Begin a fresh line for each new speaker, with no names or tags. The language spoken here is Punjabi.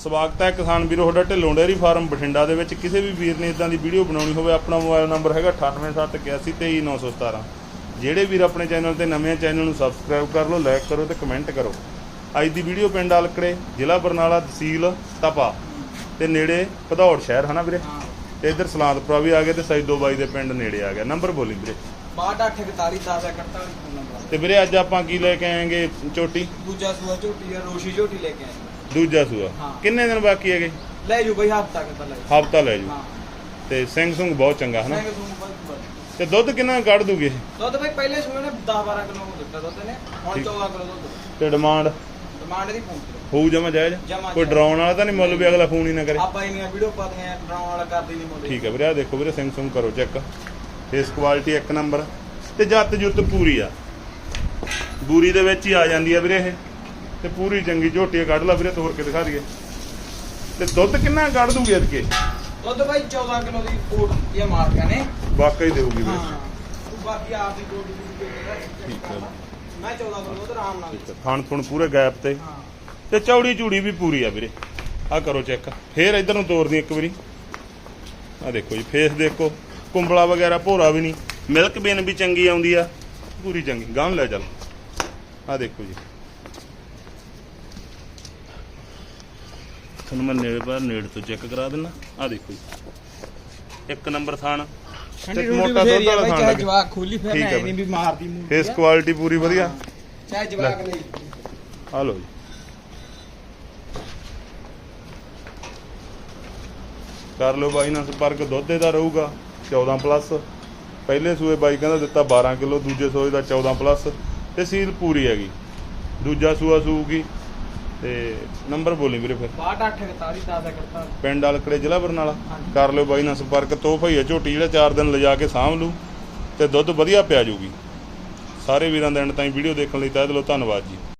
ਸਵਾਗਤ ਹੈ ਕਿਸਾਨ ਵੀਰੋ ਤੁਹਾਡਾ ਢਿੱਲੋਂ ਡੇਅਰੀ ਫਾਰਮ ਬਠਿੰਡਾ ਦੇ ਵਿੱਚ। ਕਿਸੇ ਵੀ ਵੀਰ ਨੇ ਇਦਾਂ ਦੀ ਵੀਡੀਓ ਬਣਾਉਣੀ ਹੋਵੇ ਆਪਣਾ ਮੋਬਾਈਲ ਨੰਬਰ ਹੈਗਾ 9871823917 ਜਿਹੜੇ ਵੀਰ ਆਪਣੇ ਚੈਨਲ ਤੇ ਨਵੇਂ ਚੈਨਲ ਨੂੰ ਸਬਸਕ੍ਰਾਈਬ ਕਰ ਲਓ ਲਾਈਕ ਕਰੋ ਤੇ ਕਮੈਂਟ ਕਰੋ। ਅੱਜ ਦੀ ਵੀਡੀਓ ਪਿੰਡ ਅਲਕੜੇ ਜ਼ਿਲ੍ਹਾ ਬਰਨਾਲਾ ਤਹਿਸੀਲ ਤਪਾ ਤੇ ਨੇੜੇ ਭਦੌੜ ਸ਼ਹਿਰ ਹਨਾ ਵੀਰੇ? ਤੇ ਇੱਧਰ ਸਲਾਦਪੁਰਾ ਵੀ ਆ ਗਿਆ ਤੇ ਸੈਦੋ ਬਾਈ ਦੇ ਪਿੰਡ ਨੇੜੇ ਆ ਗਿਆ। ਨੰਬਰ ਬੋਲੀ ਵੀਰੇ।
6241 10 41 ਫੋਨ ਨੰਬਰ
ਤੇ ਵੀਰੇ ਅੱਜ ਆਪਾਂ ਕੀ ਲੈ ਕੇ ਆਏਗੇ ਝੋਟੀ?
ਦੂਜਾ ਸੂਆ ਝੋਟੀ ਆ ਰੋਸ਼ੀ ਝੋਟੀ ਲੈ ਕੇ ਆਏ
ਦੂਜਾ ਸੂਆ।
ਹਾਂ।
ਕਿੰਨੇ ਦਿਨ ਬਾਕੀ ਹੈਗੇ?
ਲੈ ਜੂ ਬਈ ਹਫਤਾ ਕਿ ਲੈ
ਹਫਤਾ ਲੈ ਜੂ
ਹਾਂ।
ਤੇ ਸਿੰਘ ਸੁੰਗ ਬਹੁਤ ਚੰਗਾ ਹਨਾ?
ਮੈਂ ਤੁਹਾਨੂੰ ਬਸ ਬਸ
ਤੇ ਦੁੱਧ ਕਿੰਨਾ ਕੱਢ ਦੂਗੇ ਇਹ?
ਦੁੱਧ ਬਈ ਪਹਿਲੇ ਸੂਏ ਨੇ 10 12 ਕਿਲੋ ਦਿੱਤਾ ਦੁੱਧ ਨੇ ਹੁਣ
ਠੀਕ।
14 ਕਿਲੋ ਦੁੱਧ।
ਤੇ ਡਿਮਾਂਡ?
ਡਿਮਾਂਡ ਦੀ ਪਹੁੰਚ
ਹੋਊ ਜਮਾ ਜਾਇਜ਼?
ਜਮਾਂ
ਕੋਈ
ਜਾਇਜ਼।
ਡਰਾਉਣ ਵਾਲਾ ਤਾਂ ਨਹੀਂ ਮੁੱਲ ਵੀ ਅਗਲਾ ਫੋਨ ਹੀ ਨਾ ਕਰੇ।
ਆਪਾਂ ਇੰਨੀਆਂ ਵੀਡੀਓ ਪਾਉਂਦੇ ਆ ਡਰਾਉਣ ਵਾਲਾ ਕਰਦੇ ਨਹੀਂ ਮੁੰਡੇ
ਠੀਕ ਹੈ ਵੀਰੇ ਆ ਦੇਖੋ ਵੀਰੇ ਸਿੰਘ ਸੁੰਗ ਕਰੋ ਚੈੱਕ। ਫੇਸ ਕੁਆਲਿਟੀ ਇੱਕ ਨੰਬਰ ਤੇ ਜੱਤ ਜੁੱਤ ਪੂਰੀ ਆ। ਬੂਰੀ ਦੇ ਵਿੱਚ ਹੀ ਆ ਜਾਂਦੀ ਆ ਵੀਰੇ ਇਹ। ਤੇ ਪੂਰੀ ਚੰਗੀ ਝੋਟੀ ਕੱਢ ਲਾ ਵੀਰੇ ਤੋੜ ਕੇ ਦਿਖਾ ਦਈਏ। ਤੇ ਦੁੱਧ ਕਿੰਨਾ ਕੱਢ ਦੂਗੇ ਅਦਕੇ?
ਦੁੱਧ ਬਈ 14 ਕਿਲੋ ਦੀ ਕੋਟ ਇਹ ਮਾਰਕਾ ਨੇ।
ਵਾਕਈ ਦੇਊਗੀ ਵੀਰੇ।
ਬਾਕੀ ਆਪ ਦੀ ਕੋਟ ਦੀ
ਠੀਕ ਹੈ।
ਮੈਂ 14 ਕਿਲੋ ਦੁੱਧ ਆਰਾਮ ਨਾਲ
ਥਣ ਥੁਣ ਪੂਰੇ ਗੈਪ ਤੇ। ਤੇ ਚੌੜੀ ਚੂੜੀ ਵੀ ਪੂਰੀ ਆ ਵੀਰੇ। ਆ ਕਰੋ ਚੈੱਕ। ਫੇਰ ਇਧਰ ਨੂੰ ਤੋਰਦੀ ਇੱਕ ਵਾਰੀ। ਆ ਦੇਖੋ ਜੀ ਫੇਸ ਦੇਖੋ। ਕੁੰਬਲਾ ਵਗੈਰਾ ਭੋਰਾ ਵੀ ਨਹੀਂ। ਮਿਲਕ ਬੇਨ ਵੀ ਚੰਗੀ ਆਉਂਦੀ ਆ ਪੂਰੀ ਚੰਗੀ। ਗਾਂ ਲੈ ਚੱਲ। ਆ ਦੇਖੋ ਜੀ। ਤੁਹਾਨੂੰ ਮੈਂ ਨੇੜੇ ਬਾਹਰ ਨੇੜ ਤੋਂ ਚੈੱਕ ਕਰਾ ਦਿੰਨਾ। ਆ ਦੇਖੋ ਜੀ। ਇੱਕ ਨੰਬਰ ਥਾਨ
ਠੰਡੀ ਰੋਟੀ
ਮੋਟਾ ਦੁੱਧ ਵਾਲਾ
ਚਾਹੇ
ਲੱਗੇ।
ਜਵਾਕ ਖੋਲੀ ਫਿਰ
ਠੀਕ ਹੈ
ਨਹੀਂ ਵੀ ਮਾਰਦੀ ਮੂੰਹ
ਫੇਸ ਕੁਆਲਿਟੀ ਪੂਰੀ ਵਧੀਆ।
ਚਾਹੇ ਜਵਾਕ ਲਈ
ਆ ਲਓ ਜੀ। ਕਰ ਲਓ ਬਾਈ ਨਾਲ ਸੰਪਰਕ ਦੁੱਧ ਦਾ ਰਹੂਗਾ। 14 ਪਲੱਸ। ਪਹਿਲੇ ਸੂਏ ਬਾਈ ਕਹਿੰਦਾ ਦਿੱਤਾ 12 ਕਿਲੋ ਦੂਜੇ ਸੂਏ ਦਾ 14 ਪਲੱਸ ਤੇ ਸੀਲ ਪੂਰੀ ਹੈਗੀ। ਦੂਜਾ ਸੂਆ ਸੂਗੀ ਤੇ ਨੰਬਰ ਬੋਲੀ ਵੀਰੇ ਫਿਰ।
6241 10 ਕਰਤਾ
ਪਿੰਡ ਅਲਕੜੇ ਜ਼ਿਲ੍ਹਾ ਬਰਨਾਲਾ। ਕਰ ਲਿਓ ਬਾਈ ਨਾਲ ਸੰਪਰਕ ਤੋਹਫਾ ਹੀ ਹੈ ਝੋਟੀ ਜਿਹੜਾ 4 ਦਿਨ ਲਿਜਾ ਕੇ ਸਾਂਭ ਲੂ ਤੇ ਦੁੱਧ ਵਧੀਆ ਪਿਆ ਜੂਗੀ ਸਾਰੇ ਵੀਰਾਂ ਦਾ ਐਂਡ ਤਾਈਂ ਵੀਡੀਓ ਦੇਖਣ ਲਈ ਤਹਿ ਦਿਲੋਂ ਧੰਨਵਾਦ ਜੀ।